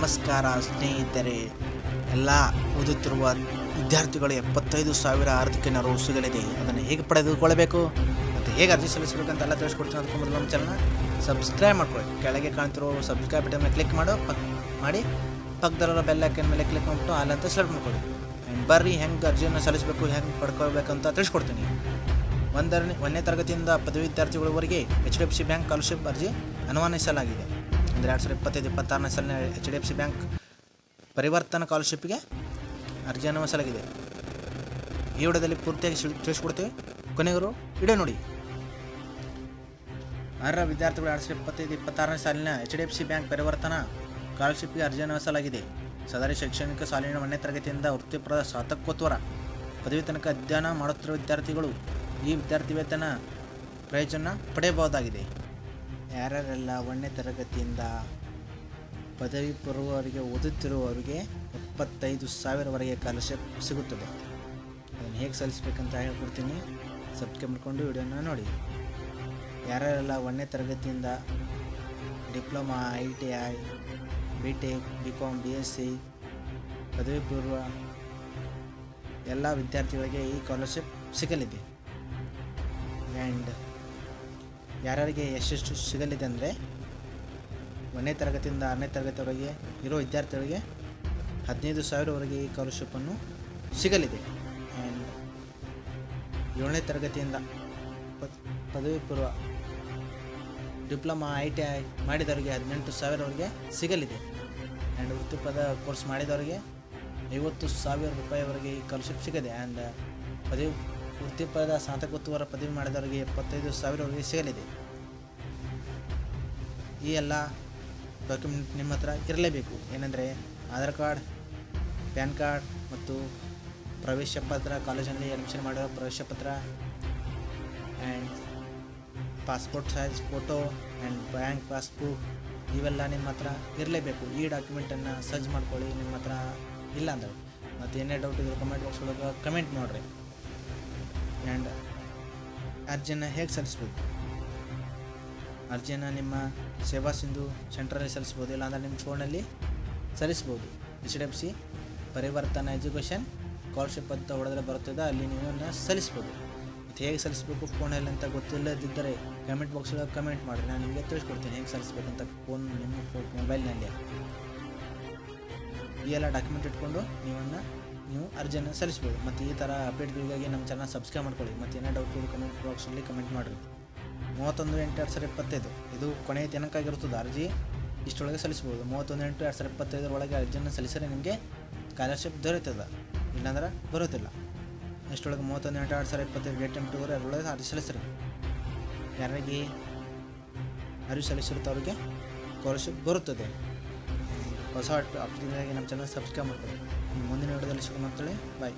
ನಮಸ್ಕಾರ ಸ್ನೇಹಿತರೆ. ಎಲ್ಲ ಓದುತ್ತಿರುವ ವಿದ್ಯಾರ್ಥಿಗಳು ಎಪ್ಪತ್ತೈದು ಸಾವಿರ ಆರ್ಥಿಕ ನೆರವು ಸಿಗಲಿದೆ. ಅದನ್ನು ಹೇಗೆ ಪಡೆದುಕೊಳ್ಳಬೇಕು? ಮತ್ತು ಹೇಗೆ ಅರ್ಜಿ ಸಲ್ಲಿಸಬೇಕಂತ ಎಲ್ಲ ತಿಳಿಸ್ಕೊಡ್ತೀನಿ ಅದಕ್ಕೂ ಮೊದಲು ನಮ್ಮ ಚಾನಲ್ನ ಸಬ್ಸ್ಕ್ರೈಬ್ ಮಾಡ್ಕೊಳ್ಳಿ. ಕೆಳಗೆ ಕಾಣ್ತಿರೋ ಸಬ್ಸ್ಕ್ರೈಬ್ ಬಟನ್ ಮೇಲೆ ಕ್ಲಿಕ್ ಮಾಡೋ. ಪಕ್ ಮಾಡಿ ಪಕ್ಕದಲ್ಲಿರೋ ಬೆಲ್ ಐಕನ್ ಮೇಲೆ ಕ್ಲಿಕ್ ಮಾಡಿಬಿಟ್ಟು ಅಲ್ಲಂತ ಸೆಲೆಕ್ಟ್ ಮಾಡ್ಕೊಳ್ಳಿ. ಆ್ಯಂಡ್ ಬರ್ರಿ, ಹೆಂಗೆ ಅರ್ಜಿಯನ್ನು ಸಲ್ಲಿಸಬೇಕು, ಹೆಂಗೆ ಅಂತ ತಿಳಿಸ್ಕೊಡ್ತೀನಿ. ಒಂದರ ಒಂದನೇ ತರಗತಿಯಿಂದ ಪದವಿ ವಿದ್ಯಾರ್ಥಿಗಳವರೆಗೆ H D F C bank scholarship ಅರ್ಜಿ ಅನುಮಾನಿಸಲಾಗಿದೆ ಅಂದರೆ ಎರಡು ಸಾವಿರದ ಇಪ್ಪತ್ತೈದು, ಇಪ್ಪತ್ತಾರನೇ ಸಾಲಿನ H D F C bank ಪರಿವರ್ತನಾ ಸ್ಕಾಲರ್ಶಿಪ್ಗೆ ಅರ್ಜಿಯನ್ನು ಅನುಮತಿಸಲಾಗಿದೆ ಈ ವಿಡಿಯೋದಲ್ಲಿ ಪೂರ್ತಿಯಾಗಿ ತಿಳಿಸ್ಕೊಡ್ತೀವಿ. ಕೊನೆಗರು ವಿಡಿಯೋ ನೋಡಿ. ಅರ್ಹ ವಿದ್ಯಾರ್ಥಿಗಳು ಎರಡು ಸಾವಿರದ ಇಪ್ಪತ್ತೈದು, ಇಪ್ಪತ್ತಾರನೇ ಸಾಲಿನ H D F C bank ಪರಿವರ್ತನಾ ಸ್ಕಾಲರ್ಶಿಪ್ಗೆ ಅರ್ಜಿಯನ್ನು ಸಲ್ಲಿಸಲಾಗಿದೆ. ಸದರಿ ಶೈಕ್ಷಣಿಕ ಸಾಲಿನ ಒಂದನೇ ತರಗತಿಯಿಂದ ವೃತ್ತಿಪರ ಸ್ನಾತಕೋತ್ತರ ಪದವಿ ತನಕ ಅಧ್ಯಯನ ಮಾಡುತ್ತಿರುವ ವಿದ್ಯಾರ್ಥಿಗಳು ಈ ವಿದ್ಯಾರ್ಥಿ ವೇತನ ಪ್ರಯೋಜನ ಪಡೆಯಬಹುದಾಗಿದೆ. ಯಾರ್ಯಾರೆಲ್ಲ ಒಂದನೇ ತರಗತಿಯಿಂದ ಪದವಿ ಪೂರ್ವವರೆಗೆ ಓದುತ್ತಿರುವವರಿಗೆ ಎಪ್ಪತ್ತೈದು ಸಾವಿರವರೆಗೆ ಕಾಲರ್ಶಿಪ್ ಸಿಗುತ್ತದೆ. ಅದನ್ನು ಹೇಗೆ ಸಲ್ಲಿಸ್ಬೇಕಂತ ಹೇಳ್ಕೊಡ್ತೀನಿ. ಸಬ್ಸ್ಕ್ರೈಬ್ ಮಾಡಿಕೊಂಡು ವಿಡಿಯೋನ ನೋಡಿ. ಯಾರ್ಯಾರೆಲ್ಲ ಒಂದನೇ ತರಗತಿಯಿಂದ diploma, I T I B tech B com B S C ಪದವಿ ಪೂರ್ವ ಎಲ್ಲ ವಿದ್ಯಾರ್ಥಿಗಳಿಗೆ ಈ ಕಾಲರ್ಶಿಪ್ ಸಿಗಲಿದೆ. ಆ್ಯಂಡ್ ಯಾರ್ಯಾರಿಗೆ ಎಷ್ಟೆಷ್ಟು ಸಿಗಲಿದೆ ಅಂದರೆ ಒಂದನೇ ತರಗತಿಯಿಂದ ಆರನೇ ತರಗತಿವರೆಗೆ ಇರೋ ವಿದ್ಯಾರ್ಥಿಗಳಿಗೆ ಹದಿನೈದು ಸಾವಿರವರೆಗೆ ಈ ಸ್ಕಾಲರ್ಶಿಪ್ಪನ್ನು ಸಿಗಲಿದೆ. ಆ್ಯಂಡ್ ಏಳನೇ ತರಗತಿಯಿಂದ ಪದವಿ ಪೂರ್ವ ಡಿಪ್ಲೊಮಾ ಐ ಟಿ ಐ ಮಾಡಿದವರಿಗೆ ಹದಿನೆಂಟು ಸಾವಿರವರೆಗೆ ಸಿಗಲಿದೆ. ಆ್ಯಂಡ್ ವೃತ್ತಿಪದ ಕೋರ್ಸ್ ಮಾಡಿದವರಿಗೆ ಐವತ್ತು ಸಾವಿರ ರೂಪಾಯಿವರೆಗೆ ಈ ಸ್ಕಾಲರ್ಶಿಪ್ ಸಿಗದೆ ಆ್ಯಂಡ್ ಪದವಿ ವೃತ್ತಿಪದ ಸ್ನಾತಕೋತ್ತರ ಪದವಿ ಮಾಡಿದವರಿಗೆ ಎಪ್ಪತ್ತೈದು ಸಾವಿರವರೆಗೆ ಸಿಗಲಿದೆ. ಈ ಎಲ್ಲ ಡಾಕ್ಯುಮೆಂಟ್ ನಿಮ್ಮ ಹತ್ರ ಇರಲೇಬೇಕು. ಏನೆಂದರೆ ಆಧಾರ್ ಕಾರ್ಡ್, ಪ್ಯಾನ್ ಕಾರ್ಡ್ ಮತ್ತು ಪ್ರವೇಶ ಪತ್ರ, ಕಾಲೇಜಿನಲ್ಲಿ ಅಡ್ಮಿಷನ್ ಮಾಡಿರೋ ಪ್ರವೇಶ ಪತ್ರ and passport size photo and bank passbook ಇವೆಲ್ಲ ನಿಮ್ಮ ಹತ್ರ ಇರಲೇಬೇಕು. ಈ ಡಾಕ್ಯುಮೆಂಟನ್ನು ಸರ್ಚ್ ಮಾಡ್ಕೊಳ್ಳಿ, ನಿಮ್ಮ ಹತ್ರ ಇಲ್ಲ ಅಂದರೆ. ಮತ್ತು ಏನೇ ಡೌಟ್ ಇದ್ರೆ ಕಮೆಂಟ್ ಬಾಕ್ಸ್ ಒಳಗೆ ಕಮೆಂಟ್ ಮಾಡಿರಿ ಆ್ಯಂಡ್ ಅರ್ಜಿಯನ್ನು ಹೇಗೆ ಸಲ್ಲಿಸ್ಬೇಕು? ಅರ್ಜಿಯನ್ನು ನಿಮ್ಮ ಸೇವಾ ಸಿಂಧು ಸೆಂಟ್ರಲ್ಲಿ ಸಲ್ಲಿಸ್ಬೋದು, ಇಲ್ಲಾಂದರೆ ನಿಮ್ಮ ಫೋನಲ್ಲಿ ಸಲ್ಲಿಸ್ಬೋದು. ಎಚ್ ಡಿ ಎಫ್ ಸಿ ಪರಿವರ್ತನಾ ಎಜುಕೇಷನ್ ಸ್ಕಾಲರ್ಶಿಪ್ ಅಂತ ಹೊಡೆದ್ರೆ ಬರುತ್ತದೆ? ಅಲ್ಲಿ ನೀವು ಅದನ್ನು ಸಲ್ಲಿಸ್ಬೋದು. ಮತ್ತು ಹೇಗೆ ಸಲ್ಲಿಸಬೇಕು ಫೋನಲ್ಲಿ ಅಂತ ಗೊತ್ತಿಲ್ಲದಿದ್ದರೆ ಕಮೆಂಟ್ ಬಾಕ್ಸಲ್ಲಿ ಕಮೆಂಟ್ ಮಾಡಿರಿ. ನಾನು ನಿಮಗೆ ತಿಳಿಸ್ಕೊಡ್ತೀನಿ ಹೇಗೆ ಸಲ್ಲಿಸ್ಬೇಕಂತ ಫೋನ್ ನಿಮ್ಮ ಫೋ ಮೊಬೈಲ್ನಲ್ಲಿ ಈ ಎಲ್ಲ ಡಾಕ್ಯುಮೆಂಟ್ ಇಟ್ಕೊಂಡು ನೀವನ್ನ ನೀವು ಅರ್ಜಿಯನ್ನು ಸಲ್ಲಿಸ್ಬೋದು. ಮತ್ತು ಈ ಥರ ಅಪ್ಡೇಟ್ಗಳಿಗಾಗಿ ನಮ್ಮ ಚಾನಲ್ ಸಬ್ಸ್ಕ್ರೈಬ್ ಮಾಡ್ಕೊಳ್ಳಿ. ಮತ್ತು ಏನೇ ಡೌಟ್ ಕಮೆಂಟ್ ಬಾಕ್ಸಲ್ಲಿ ಕಮೆಂಟ್ ಮಾಡಿರಿ. ಮೂವತ್ತೊಂದು ಎಂಟು ಎರಡು ಸಾವಿರ ಇಪ್ಪತ್ತೈದು. ಇದು ಕೊನೆಯ ದಿನಕ್ಕಾಗಿರುತ್ತದೆ ಅರ್ಜಿ ಇಷ್ಟೊಳಗೆ ಸಲ್ಲಿಸ್ಬೋದು. ಮೂವತ್ತೊಂದು ಎಂಟು ಎರಡು ಸಾವಿರ ಇಪ್ಪತ್ತೈದರೊಳಗೆ ಅರ್ಜಿಯನ್ನು ಸಲ್ಲಿಸಿದ್ರೆ ನಿಮಗೆ ಸ್ಕಾಲರ್ಶಿಪ್ ದೊರೆಯುತ್ತದೆ. ಇಲ್ಲಾಂದ್ರೆ ಬರೋದಿಲ್ಲ ಇಷ್ಟೊಳಗೆ ಮೂವತ್ತೊಂದು ಎಂಟು ಎರಡು ಸಾವಿರ ಇಪ್ಪತ್ತೈದು ಡೇಟ್ ಎಂಟು ಅದರೊಳಗೆ ಅರ್ಜಿ ಸಲ್ಲಿಸ್ರಿ. ಯಾರಿಗೆ ಅರ್ಜಿ ಸಲ್ಲಿಸಿರುತ್ತವ್ರಿಗೆ ಸ್ಕಾಲರ್ಶಿಪ್ ಬರುತ್ತದೆ. ಹೊಸ ಅಪ್ಡೇಟ್ಗಾಗಿ ನಮ್ಮ ಚಾನಲ್ ಸಬ್ಸ್ಕ್ರೈಬ್ ಮಾಡ್ಕೊಳ್ಳಿ. ಮುಂದಿನ ವಿಡಿಯೋದಲ್ಲಿ ಸಿಗೋಣ ಅಂತೇಳಿ ಬಾಯ್